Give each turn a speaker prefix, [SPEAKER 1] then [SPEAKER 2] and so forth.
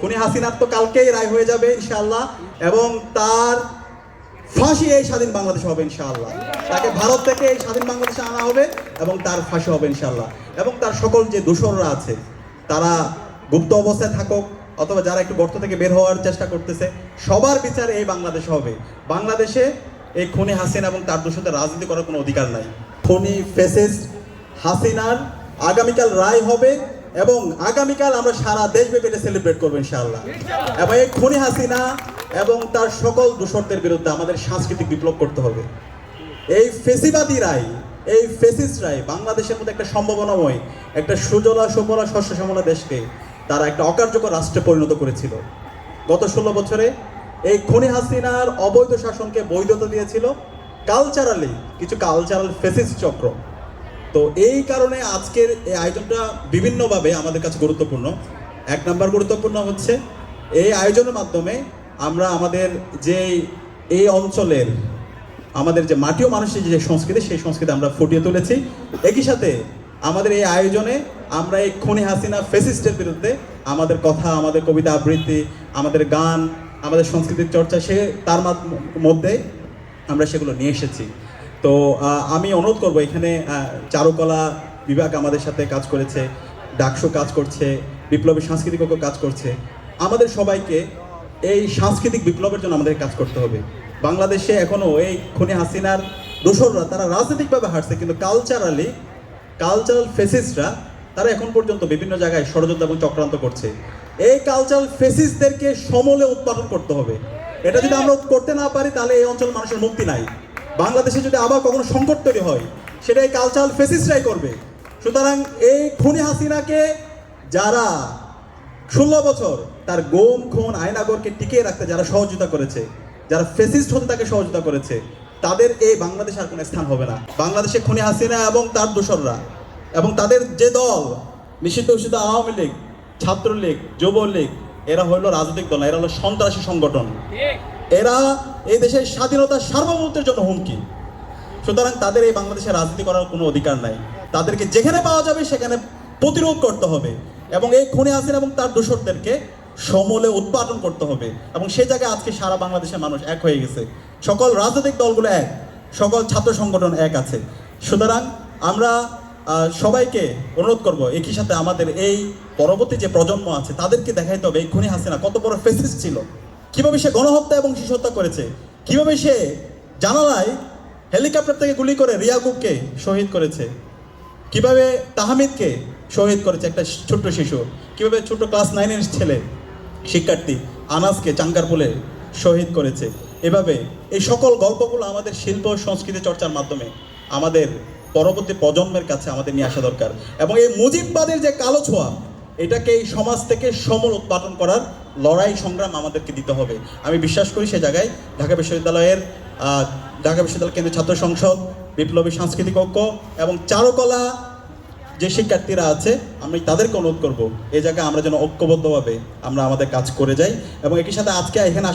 [SPEAKER 1] খুনি হাসিনার তো কালকেই রায় হয়ে যাবে, ইনশাআল্লাহ। এবং তার ফাঁসি এই স্বাধীন বাংলাদেশে হবে, ইনশাআল্লাহ। তাকে ভারত থেকে এই স্বাধীন বাংলাদেশে আনা হবে এবং তার ফাঁসি হবে, ইনশাআল্লাহ। এবং তার সকল যে দোসররা আছে, তারা গুপ্ত অবস্থায় থাকুক, অথবা যারা একটু গর্ত থেকে বের হওয়ার চেষ্টা করতেছে, সবার বিচার এই বাংলাদেশে হবে। বাংলাদেশে এই খুনি হাসিনা এবং তার দোষদের রাজনীতি করার কোনো অধিকার নাই। খুনি ফেসিস্ট হাসিনার আগামীকাল রায় হবে এবং আগামীকাল আমরা সারা দেশব্যাপী এটা সেলিব্রেট করব ইনশাআল্লাহ। এবং এই খুনি হাসিনা এবং তার সকল দূষরদের বিরুদ্ধে আমাদের সাংস্কৃতিক বিপ্লব করতে হবে। এই ফেসিবাদী রায় এই ফেসিস্ট রায় বাংলাদেশের মধ্যে একটা সম্ভাবনাময়, একটা সুজলা সুফলা শস্য শ্যামলা দেশকে তারা একটা অকার্যকর রাষ্ট্রে পরিণত করেছিল। গত ষোলো বছরে এই খনি হাসিনার অবৈধ শাসনকে বৈধতা দিয়েছিল কালচারালি কিছু কালচারাল ফেসিস চক্র। তো এই কারণে আজকের এই আয়োজনটা বিভিন্নভাবে আমাদের কাছে গুরুত্বপূর্ণ। এক নম্বর গুরুত্বপূর্ণ হচ্ছে, এই আয়োজনের মাধ্যমে আমরা আমাদের যে এই অঞ্চলের আমাদের যে মাটি ও মানুষের যে সংস্কৃতি, সেই সংস্কৃতি আমরা ফুটিয়ে তুলেছি। একই সাথে আমাদের এই আয়োজনে আমরা এই খনি হাসিনা ফেসিস্টের বিরুদ্ধে আমাদের কথা, আমাদের কবিতা আবৃত্তি, আমাদের গান, আমাদের সংস্কৃতির চর্চা, সে তার মাধ- মধ্যে আমরা সেগুলো নিয়ে এসেছি। তো আমি অনুরোধ করব, এখানে চারুকলা বিভাগ আমাদের সাথে কাজ করেছে, ডাকসু কাজ করছে, বিপ্লবী সাংস্কৃতিক কাজ করছে। আমাদের সবাইকে এই সাংস্কৃতিক বিপ্লবের জন্য আমাদের কাজ করতে হবে। বাংলাদেশে এখনও এই খুনি হাসিনার দোসররা, তারা রাজনৈতিকভাবে হারছে, কিন্তু কালচারালি কালচারাল ফেসিসরা তারা এখন পর্যন্ত বিভিন্ন জায়গায় ষড়যন্ত্র এবং চক্রান্ত করছে। এই কালচারাল ফেসিসদেরকে সমলে উৎপাদন করতে হবে। এটা যদি আমরা করতে না পারি, তাহলে এই অঞ্চল মানুষের মুক্তি নাই। বাংলাদেশে যদি আবার কখনো সংকট তৈরি হয়, সেটাই কালচারাল ফেসিস্টরাই করবে। সুতরাং এই খুনি হাসিনাকে যারা ষোলো বছর তার গোম খুন আয়নাগরকে টিকিয়ে রাখতে যারা সহযোগিতা করেছে, যারা ফেসিস্ট হতে তাকে সহযোগিতা করেছে, তাদের এই বাংলাদেশে আর কোনো স্থান হবে না। বাংলাদেশে খুনি হাসিনা এবং তার দোসররা এবং তাদের যে দল, নিষিদ্ধ ঘোষিত আওয়ামী লীগ, ছাত্রলীগ, যুবলীগ, এরা হলো রাজনৈতিক দল এরা হলো সন্ত্রাসী সংগঠন। এরা এই দেশের স্বাধীনতার সার্বভৌমত্বের জন্য হুমকি। সুতরাং তাদের এই বাংলাদেশে রাজনীতি করার কোনো অধিকার নাই। তাদেরকে যেখানে পাওয়া যাবে সেখানে প্রতিরোধ করতে হবে এবং এই খুনে আসেন এবং তার দোষরদেরকে সমূলে উৎপাদন করতে হবে এবং সে জায়গায় আজকে সারা বাংলাদেশের মানুষ এক হয়ে গেছে। সকল রাজনৈতিক দলগুলো এক, সকল ছাত্র সংগঠন এক আছে। সুতরাং আমরা সবাইকে অনুরোধ করব, একই সাথে আমাদের এই পরবর্তী যে প্রজন্ম আছে, তাদেরকে দেখাইতে হবে, এই খুনি হাসিনা কত বড় ফেসিস ছিল। কীভাবে সে গণহত্যা এবং শিশু হত্যা করেছে? কীভাবে সে জানালায় হেলিকপ্টার থেকে গুলি করে রিয়াকুবকে শহীদ করেছে? কীভাবে তাহমিদকে শহীদ করেছে একটা ছোট্ট শিশু? কীভাবে ছোট ক্লাস নাইনের ছেলে, শিক্ষার্থী আনাসকে চাঙ্কারপুলে শহীদ করেছে? এভাবে এই সকল গল্পগুলো আমাদের শিল্প সংস্কৃতি চর্চার মাধ্যমে আমাদের পরবর্তী প্রজন্মের কাছে আমাদের নিয়ে আসা দরকার। এবং এই মুজিববাদের যে কালো ছোঁয়া এটাকে এই সমাজ থেকে সমল উৎপাদন করার লড়াই সংগ্রাম আমাদেরকে দিতে হবে। আমি বিশ্বাস করি সে জায়গায় ঢাকা বিশ্ববিদ্যালয়ের ঢাকা বিশ্ববিদ্যালয় কেন্দ্রীয় ছাত্র সংসদ, বিপ্লবী সাংস্কৃতিক ঐক্য এবং চারুকলা যে শিক্ষার্থীরা আছে, আমি তাদেরকে অনুরোধ করব এই জায়গায় আমরা যেন ঐক্যবদ্ধভাবে আমরা আমাদের কাজ করে যাই এবং একই সাথে আজকে এখানে